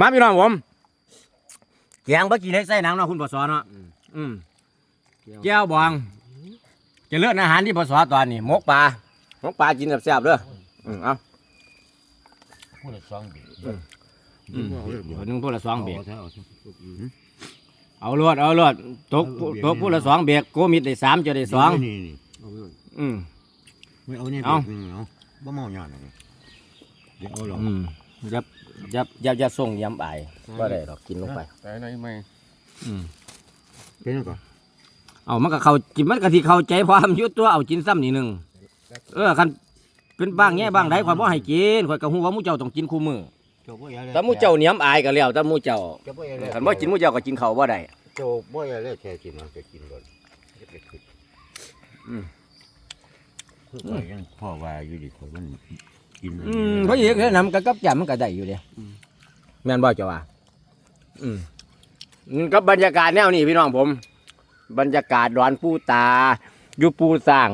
มาพี่น้องผมแกงบะกี่เล็กใส่หนังเนาะคุณปสเนาะอืมแก้วบองเจะเลือกอาหารที่ปสตอนนี้หมกปลาหมกปลากินแซ่บๆเด้ออืมเอาพูดละสองเบียอืมคนหนึงพูดละสองเบรกเอาเถอะเอาเถอะเอาลวดเอาลวดตกตกพูดละสองเบรกโกมิดได้สามจะได้สองนี่นี่อืมไม่เอาเนี่ยเอาเบียร์นี่เอาบ่เมาหยาดเลยเดี๋ยวเอาหรอกอืมอ ย่าอย่าอย่าอย่าส่งย้ำอายก็ได้หรอกกินลงไปแต่ไหนไม่อืมเป็นยังก่อนเอามันก็เข้าจิมันก็ที่เข้าใจความอยุตัวเอากินซ้ำนี่หนึ่งเออคันเป็นบ้างแง่บ้างใดข่อยบ่ให้กินข่อยก็ฮู้ว่าหมู่เจ้าต้องกินคู่มือเจ้าบ่อยากเลยแต่หมู่เจ้าเหนียมอายก็แล้วแต่หมู่เจ้าเจ้าบ่อยากเลยคันบ่กินหมู่เจ้าก็กินข้าวบ่ได้เจ้าบ่อยากเลยแค่กินเอาจะกินก่อนจะไปขึ้นอืมคือข่อยยังพ่อว่าอยู่ดิข่อยมัน กินอืมเพราะอีกแค่นำกับกับจำมันก็ได้อยู่เด้แม่นบ่เจ้าว่าอืมอืมกับบรรยากาศแนวนี้พี่น้องผม บรรยากาศดอนปูตาอยู่ปูสร้าง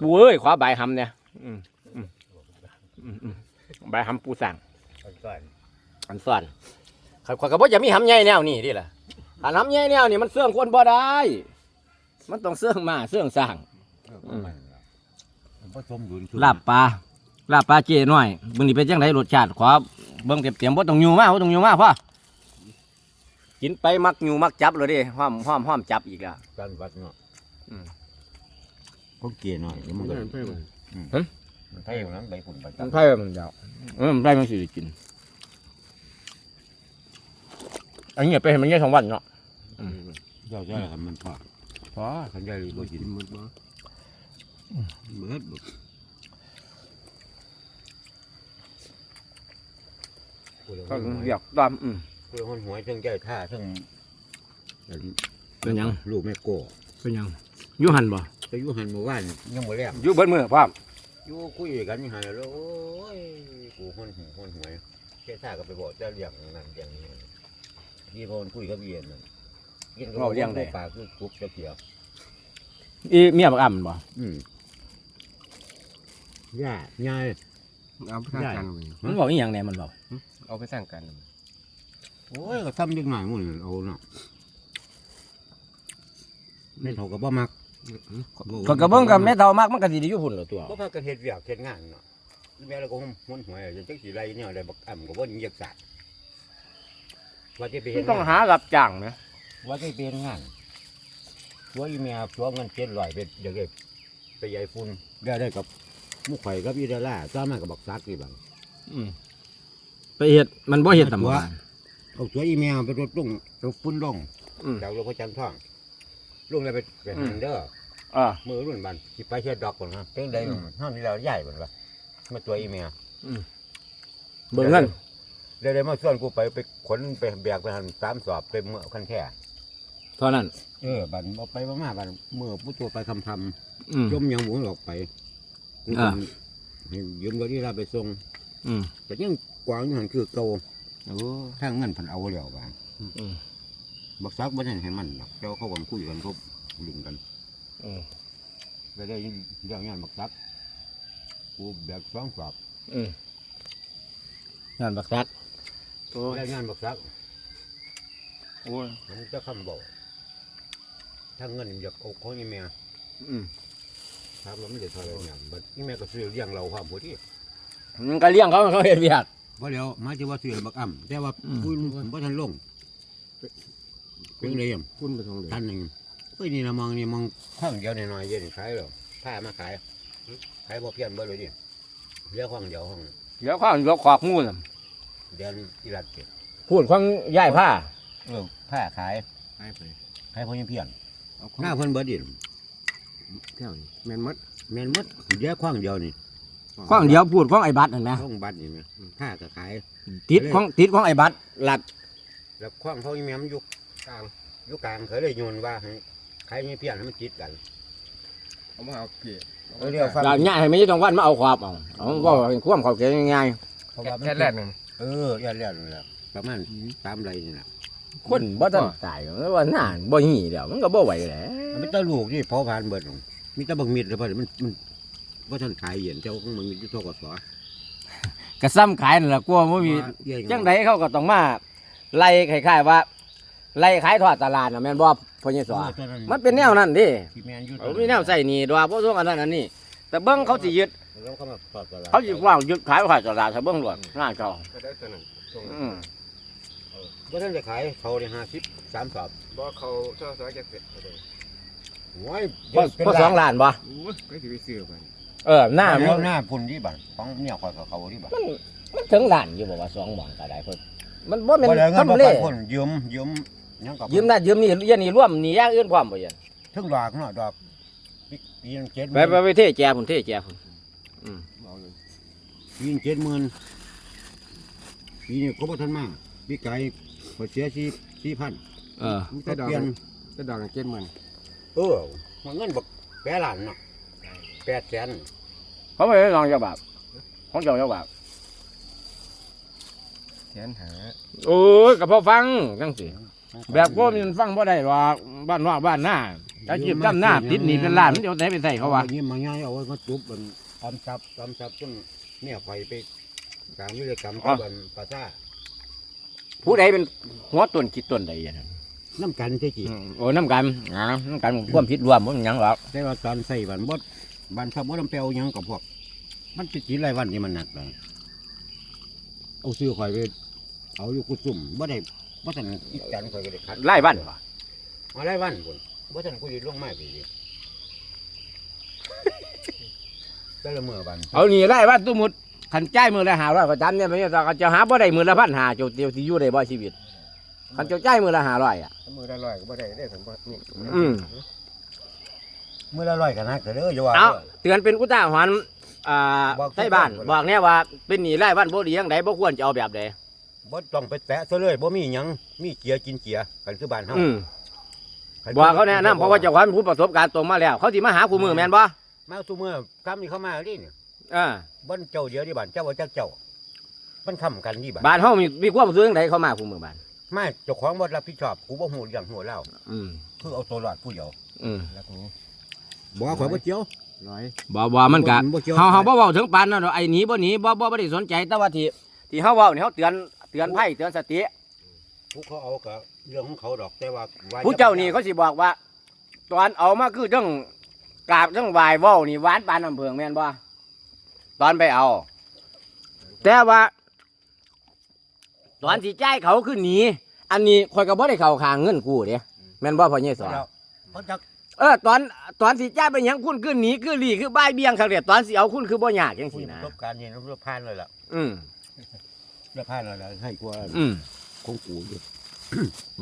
ปูเอ้ยขวาใบายหำเนี่ยอืมอืมอืมอืมใบายหำปูสร้างก่อนอันซ่อนข้อยข้อยก็บ่จะมีหำใหญ่แนวนี้ดิล่ะอันหำใหญ่แนวนี้มันเสื่องคนบ่ได้ มันต้องเสื่องมาเสื่องสร้างเออบ่มันล่ะมันผสมดุลชุดลาบปลา ลาบปลาเจ้น้อยเบิ่งนี่เป็นจังไดรสชาติขอเบิ่งเต็มๆบ่ต้องอยู่มาบ่ต้องอยู่มาพ่อกินไปมักอยู่มักจับเลยดิห้อมห้อมห้อมจับอีกแล้วการวัดเนาะอืมคนเกลียหน่อยเดี๋ยวมันก็เพื่อนมันไทยของนั้นใบฝุ่นใบมันไผมันยาวเออมันไผมันสิได้กินอันนี้ไปเห็นมันแค่สองวันเนาะเจ้าเจ้าครับมันพอพอขันใหญ่บ่กินหมดบ่เบิดบ่ ก็เรียกตามอืมคือคนหวยทั้งใหญ่ท่าทั้งเป็นหยังลูกแม่โก้เป็นหยังอยู่หันบ่ไปอยู่หันเมื่อวานยังบ่แลมอยู่เบิดมื้อพร้อมอยู่คุยกันอยู่หันแล้วโอ้ยกูคนหูคนหวยแค่ท่าก็ไปบอกเจ้าเลี้ยงนั่นอย่างนี้นี่พอมันคุยกับเอียนนั่นเอียนก็บอกว่าปากคือกรุบจะเกี่ยวอีเมียบักอ่ำบ่อืมย่าย่ายเอาไปสร้างกันมันบอกอีหยังแหน่มันบอก เอาไปสร้างกันโอ้ยก็ทำยังไงมุ่นเอาเนาะไม่เท่ากับบ่มักก็กระเบิ่งกับแม่เฒ่ามากมันก็สิได้อยู่พุ่นล่ะตัวก็พากันเฮ็ดเวียกเฮ็ดงานเนาะแม่เราก็หุนหวยจนจักสิไรเนี่ยได้บักอ่ำก็บ่ยิงยักษาว่าจะไปเฮ็มัดนต้องหารับจ้างนะว่าจะไปเฮ็ดงานว่าอีเมียตัวเงินเจ็ดร้อยไปเดี๋ยวเก็บไปใหญ่ฝุ่นได้ได้กับหมุกไข่กับอีดาล่าซ้ามากับบักซักอีบังอืม ไปเฮ็ดมันบ่เฮ็ดตำว่าบ้านเอาตัวอีเมียไปรถลงรถฝุ่นลงอืม จากรถพระจันทร์ท่องลงแล้วไปไปหันเด้ออ่า มือรุ่นบันสิไปเฮ็ดดอกก่อนนะเป็นได้ห้องนี้แล้วใหญ่บันวะมาตัวอีเมียเบิ่งเงินได้ได้มาส่วนกูไปไปขนไปแบกไปหันสามสอบเต็มเมื่อคันแค่เท่านั้น เออบันเอาไปมาๆบันเมื่อผู้ตัวไปคำทอืมำจมยังหมุนออกไปอ่าให้ยืมรถที่เราไปส่ง อืมแต่ยังกวางอยู่หันคือเก่าโอ้ทางเงินเพันเอาแล้วบ้างอืมบักซักบ่ได้ให้มันหรอกเจ้าเขาหวังคุยกันเขาลุงกันอืมไปได้เรื่องงานบักซักกูแบกสองสอบอืมงานบักซักโอ้ยได้งานบักซักโอ้ยมันจะคำบอกถ้าเงินอยากเอาของอีเมียอืมครับเราไม่ได้ทำอะไรอย่างบัดอีเมียก็ซื้อเลี้ยงเราความพอดี มันก็เลี้ยงเขาเขาเฮ็ดเวียก เพราะเดี๋ยวมาจะว่าซื้อบักอ่ำแต่ว่าอืมปุ้ยผมบ่ทันลงเป็นไรยังคุณไปทางไหนทันหนึ่งเฮ้ยนี่นะมองนี่มองข้างเดียวหน่อยๆเย็นขายหรอผ้ามาขายขายบ่เพี้ยนเบ่เลยดิเลี้ยงข้างเดียวห้องเดี๋ยวข้าวเดี๋ยวขอกงูน่ะเดือนอีรัดเก็บพูดข้างย้ายผ้าเออผ้าขายไปไปขายพอยังเพี้ยนเอาหน้าเพิ่นเบิดดิแถวนี้แม่นมดแม่นหมดเลี้ยงข้างเดียวนี่ ข้างเดียวพูดข้างไอ้บัตรเห็นไหมห้องบัตรนี่แม่ผ้าก็ขายติดข้างติดข้างไอ้บัตรหลัดแล้วข้างเขาอีแม่มันอยู่กลางอยู่กลางเขาเลยโยนว่าให้ขายยังเพี้ยนให้มันติดกันเอามาเอาเปียเออเดี๋ยวฟังหลังง่ายให้ไม่ใช่ต้องวันมาเอาความเอาเอาก็ให้ความเขาแก่ง่ายเพราะว่ามันแค่แรกนึงเออแย่แล้วนั่นแหละประมาณสามไรนี่แหละๆคนบ่ทันตายแล้วว่าหน้าบ่หีเดี๋ยวมันก็บ่ไหวแหล้วมันมีแตะลูกที่พอผ่านเบิดหรอกมีแตะบักมิดแล้วพอดีมันมัน ว่าท่านขายเย็นเจ้าของมันมีที่ทกศก็ซ้ำขายนั่นล่ะกลัวบ่มีว่าเย็นจังไดเขาก็ต้องมาไล่คล้ายๆว่าไล่ขายทอดตลาดน่ะแม่นบ่พ่อใหญ่สอมันเป็นแนวนั้นดิที่แมนอยู่เอามีแนวใส่นี่ดอกบ่ส่งอันนั้นอันนี้ แต่เบิ่งเขาสิยึดแล้วเขามาปรับตลาดเขาสิว่างยึดขายทอดตลาดถ้าเบิ่งรวดหน้าเขาก็ได้ตัวนั้นช่วงนั้นอืมก็ท่านจะขายเขาในห้าสิบสามสอบบ่เขาเท่าสอยจะเสร็จเลยโอ้ยพอพอสองล้านบ่โอ้ยก็สิไปซื้อไป เออหน้าหมัน้านหน้าพุ่นที่บ้านของเนี่ยคอยกับเขาที่บ้านมันมันถึงล้านอยู่บ่ว่าสองหม่องก็ได้เพิ่นมันบ่แม่นบ่ได้เงินบ่ทำเล ไปพุ่นยืมยืมยังกับยืมนั่นยืมนี่เรียนนี่ร่วมนี่อย่างอื่นพร้อมบ่ยันถึงดอกเนาะดอกปีปีนึงเจ็ดหไปมื่นไปไปเทแจพุ่นเทแจพุ่นเอาเลยปีนึงเจ็ดหมื่นปีนี้ก็บ่ทันมาปีไก่พอเสียสี่สี่พันเออมีก็แต่ดอกเปลี่ยนแต่ดอกเจ็ดหมื่นเออมันเงินบักแปดล้านเนาะ แปดแสนเขาไม่ได้ลองจักบาทของเจ้าจักบาทแสนหาโอ้ยก็พอฟังจังสิแบบพวกมันฟังบ่ได้หรอกบ้านนอกบ้านหน้าอาชีพดำหน้าติดหนีเป็นล้านมันจะเอาไหนไปใส่เขาวะอยิ้มมาง่ายเอาไว้ก็จุบมันออมทรัพย์ออมทรัพย์จนเนี่ยไฟไปกลางวิรกรรมกับบันปราสาทผู้ใดเป็นหัวต้นคิดต้นใดอย่างนั้นน้ำกันใช่กี่อืมโอ้น้ำกันอ่าน้ำกันความผิดรวมมันหยังหรอกแต่ว่าตอนใส่บันบด บันทับบดลำเปียวหยังกับพวก มันเป็นจีไรายวันนี่มันหนักเลยเอาซื้อข่อยไปเอาอยู่กุซุ่มบ่ได้บ่ทันอีกจันข่อยก็ได้คัดไล่บ้านวะเอาไรายวันคนบ่ทันกูอยืนลงไม้ไปอีกแต่ละเมื่อบันเอานี่ไล่บ้านตุ้มุดขันจ่ายมือละหาร้อยก็จำเนี่ยไม่ใช่เขาจะหาบ่ได้มือละพันหาเจ้าเดียวที่อยู่ได้บ่ชีวิตขันเจ้าจ่ายมือละหาร้อยอะ มือละร้อยก็บ่ได้ได้สันบ่นี่อืมเมื่อละร้อยกันนะเด้ออย่าว่าเอาเตือนเป็นกุตาหอนอ่าบอกใต้บ้านบอกบอกเนี่ยว่าเป็นหนีไล่บ้านบ่ดียังไดบ่ควรจะเอาแบบใดบ่ต้องไปแตะซะเลยบ่มีหยังมีเกียร์กินเกียร์กันคือบ้านเฮาอืมบอกเขาแนะนำเพราะว่าเจ้าของเป็นผู้ประสบการณ์ตรงมาแล้ว เขาสิมาหาคู่มือแม่นบ่มาซุมื้อคำนี้เข้ามาดิเนี่ยอ่าบ้านเจ้าเดียวที่บ้านเจ้าว่าจักเจ้า มันค้ำกันที่บ้านบ้านเฮามีมีความรู้สึกจังไดเขามาคู่มือบ้านมาเจ้าของบ่รับผิดชอบกูบ่ฮู้เรื่องฮู้เล่าอืมคือเอาตัวรอดผู้เดียวอืมแล้วนี้ บ่ข่อยบ่เจียว ร้อยบ่บ่มันก็บ่เกี่ยว เฮาเฮาบ่เว้าถึงปานนั้นดอกไอ้หนีบ่หนีบ่บ่บ่ได้สนใจแต่ว่าที่ที่เฮาเว้านี่เฮาเตือนเตือนภัยเตือนสติ ผู้เขาเอาก็เรื่องของเขาดอกแต่ว่าว่ผู้เจ้านี่เขาสิบอกว่า ตอนเอามาคือต้องกราบต้องไหว้เว้านี่หวานปานน้ำเพิงแม่นบ่ตอนไปเอา แต่ว่า ตอนสิจ่ายเขาคือหนี อันนี้ข่อยก็บ่ได้เข้าข้างเงินกูเด้แม่นบ่พ่อใหญ่สอน เขาจัก เออตอนตอนสิจ่ายไปหยังคุณคือหนีคือหลีคือบ่ายเบี่ยงคักเด้ตอนสิเอาคุณคือบ่ยากจังผู้ซี่นะประสบการณ์นี่รู้ผ่านเลยล่ะอืมเรื่องผ่านแล้วล่ะให้กว่าอืมของกูอยู่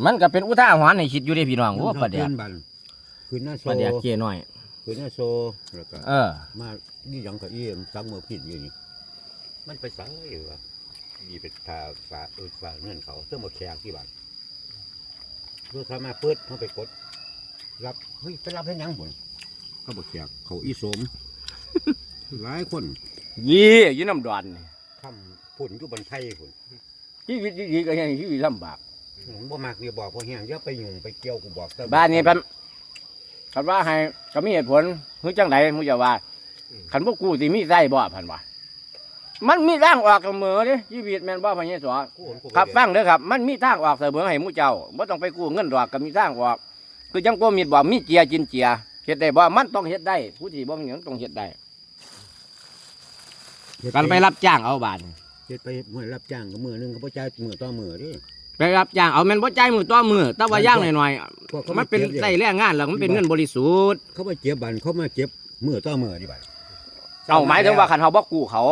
มันก็เป็นอุทาหรณ์ให้คิดอยู่เด้พี่น้องโอ้ประเดี๋ยวขึ้นบันขึ้นหน้าโซประเดี๋ยวเก้น้อย ขึ้นหน้าโซแล้วก็เออ มานี่หยังก็เอี่ยมสังมือผิดอยู่นี่มันไปสังอยู่ว่านี่เป็นทาฝาเออฝาเงินเขาเสื้อหมดแขกที่บ้านเพื่อเขามาเปิดเขาไปกด รับเฮ้ยไปรับให้หยังบุญเขาบอกแขกเขาอีสม หลายคนยี่อยู่น้ำดอนนี่คำพุ่นอยู่บนไทยพุ่นชีวิตดีๆก็ยังชีวิตลำบาก ผมบ่มักเนี่ยบอกพอแห้งอย่าไปยุ่งไปเกี่ยวกูบอกแต่บ้านนี้เพันคันว่าให้ก็มีเหตุผลเฮ้ยจังไหนมูจะว่าคันพวกกูสิมีไส้บ่พันว่ามันมีทางออกเสมอเด้ชีวิตแม่นบ่พันยี่สอกูเห็นกูครับฟังเด้อครับ มันมีทางออกเสมอให้หมู่เจ้าบ่ต้องไปกู้เงินดอกก็มีทางออก คือจังโกมีดบอกมีเจียจินเจียเฮ็ดได้บ่มันต้องเฮ็ดได้ ผู้ที่บ่มีหยังต้องเฮ็ดได้เฮ็ดการไปรับจ้างเอาบาทเฮ็ดไปเมื่อรับจ้างก็มือหนึงเขาบ่จ่ายมือต่อมือเดิไปรับจ้างเอาแม่นบ่จ่ายมือต่อมือแต่ว่าย่างหน่อยพวกเขาๆมันเป็นจ็บยใส่แรงงานแล้วมันเป็นเงินบริสุทธิ์ เขามาเจ็บบันเขามาเจ็บมือต่อมือดิบันเอาหมายถึงว่าคันเฮาบ่กู้เขา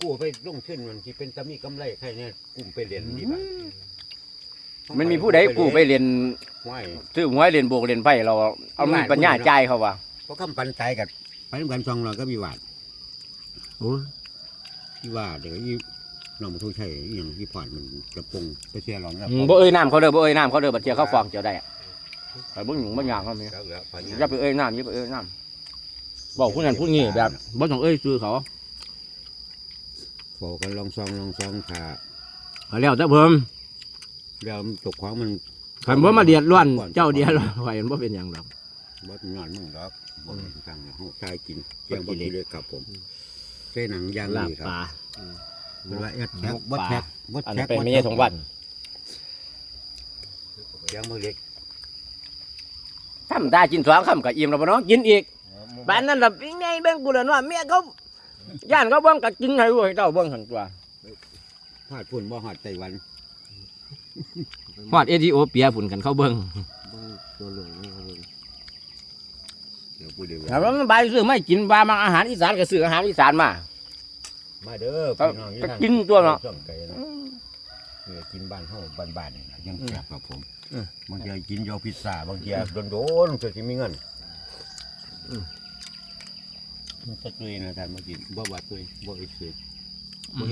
กูไปลงทุนมันที่เป็นตะมีกำไรใครเนี่ยกูไปเรียนดิบัน มันมีผู้ใดกู้ไปเรียนห้วยซื้อหวยเรียนโบกเรียนไพ่เราเอามีปัญญาจ่ายเขาว่าเพราะคำปันใจกันไปทำกันซองเราก็มีหวาดที่ว่าเดี๋ยวอีน้องมันทุกใช่อหย่างที่ผ่านมันกระปงไปเสียหลอนแล้วอืมบ่เอ่ยน้ำเขาเด้อบ่เอ่ยน้ำเขาเด้อบัดเทียเขาฟ้องเจ้าได้อะไปบ่หยุ่งบ่ยางเขามีแล้วเหลือพันอย่าไปเอ่ยน้ำอย่าไปเอ่ยน้ำบอกผู้นั้นผู้นี้แบบบ่ต้องเอ่ยชื่อเขาโฟกันลองซองลองซองขาเขาแล้วแต่เพิ่ม แล้วมันตกของมันคันบ่มาเดือดร้อนเจ้าเดียดร้อนข่อยมันบ่เป็นหยังดอกบดนอนมึงดอกบดทางห้องชายกินเจียงบดกิเลยครับผมเส้นหนังย่างลาบดีครัปบลาเป็นว่าแอดแท็กหมกบดปลาแท็กบดอันแท็นั้นกเป็นไม่ใช่สงวันเสียงมือเล็กทำตากินสองคำกับอิ่มแล้วบ่น้องกินอีกบ้านนั้นล่ะยังไงเบิ่งกูเลยว่าเมียเขาย่านเขาเบิ่งก็กินให้รู้ให้เจ้าเบิ่งทั้งตัวหอดพุ่นบ่หอดไต้หวัน ฮอดเอธิโอเปียพุ่นกันเขาเบิ่งเบิ่งตัวเหลืองนี่เอาเบิ่งเดี๋ยวพูดเดี๋ยวถามว่ามันบายซื้อไม่กินว่ามังอาหารอีสานก็ซื้ออาหารอีสานมา มาเด้อก็พี่น้องก็กินตัวเนาะ ช่องไก่เนาะเออกินบ้านเฮาบ้านๆนี่ล่ะยังแซ่บครับผมอืม บางทีกินโยพิซซ่าบางทีโดนๆจะสิมีเงินอืมมันจะตุยนะท่านมากินบ่ว่าตุยบ่อีกสิ บ่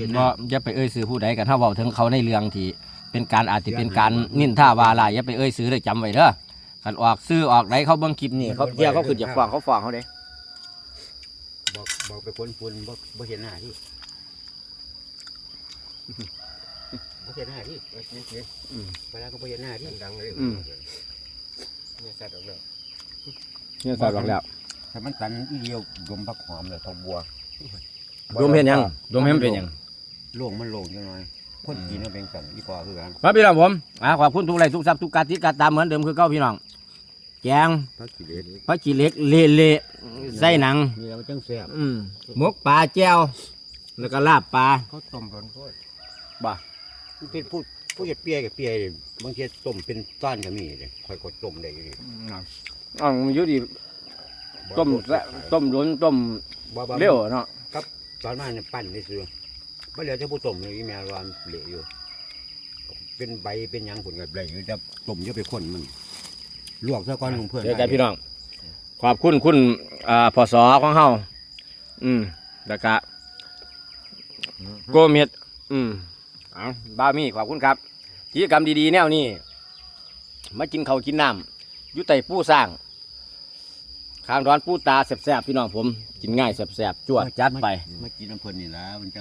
อย่าไปเอ่ยซื้อผู้ใดกันถ้าเว้าถึงเขาในเรื่องที่ เป็นการอาจจะเป็นการนินท่าวาลายอย่าไปเอ่ยซื้อเลยจำไว้เด้อคันออกซื้อออกไหนเขาเบิ่งคลิปนี่เขาเที่ยเขาขึ้นจากฟ้องเขาฟ้องเขาเด้บอกบอกไปคนฝุ่นบ่บ่เห็นหน้าที่บ่เห็นหน้าที่ไว้กินกินเวลาก็บ่เห็นหน้าที่ดังเลยอืมเนี่ยสัตว์ออกแล้วเนี่ยสอดบอกแล้วถ้ามันตันอีเดียวดมผักหอมเลยทองบัวดมเห็นยังดมเห็นเป็นหยังโล่งมันโล่งจังหน่อย คนกินมันเป็นสั่นอีพอคือกันมาพี่น้องผมอ่าขอบคุณทุกไลค์ทุกซับทุกการติดการตามเหมือนเดิมคือเก้าพี่น้องแกงพักกิเลสผักชีเล็กเละๆใส่หนังมีแล้วมันจังแซ่บอืมหมกปลาแจ่วแล้วก็ลาบปลาเขาต้มโดนโคตรมันเป็นผู้ผู้จะเปียกับเปียเลยบางทีต้มเป็นต้านก็มีเลยค่อยกดต้มได้อยู่ดิอ๋อมันอยู่ดีต้มแซ่บต้มล้นต้มบ่บ่เร็วเนาะตอนมาเนี่ยปั้นได้ซื้อ บ่เหลือจะผู้ต้มเลยอีแม่ว่ามันเหลืออยู่ เป็นใบเป็นหยังผลกับใบอยู่จะต้มเยอะไปคนมันลวกซะก่อนลุงเพื่อนเดี๋ยวใจพี่น้อง ขอบคุณคุณอ่าพศของเฮาอืมแล้วก็โกเม็ดอืมเอาบ้ามีขอบคุณครับกิจกรรมดีๆแนวนี้มากินข้าวกินน้ำอยู่ใต้ปูสร้างข้างร้อนปูตาแสบๆพี่น้องผม กินง่ายแสบๆจวดจัดไป มากินน้ำเพิ่นนี่ล่ะมันจะ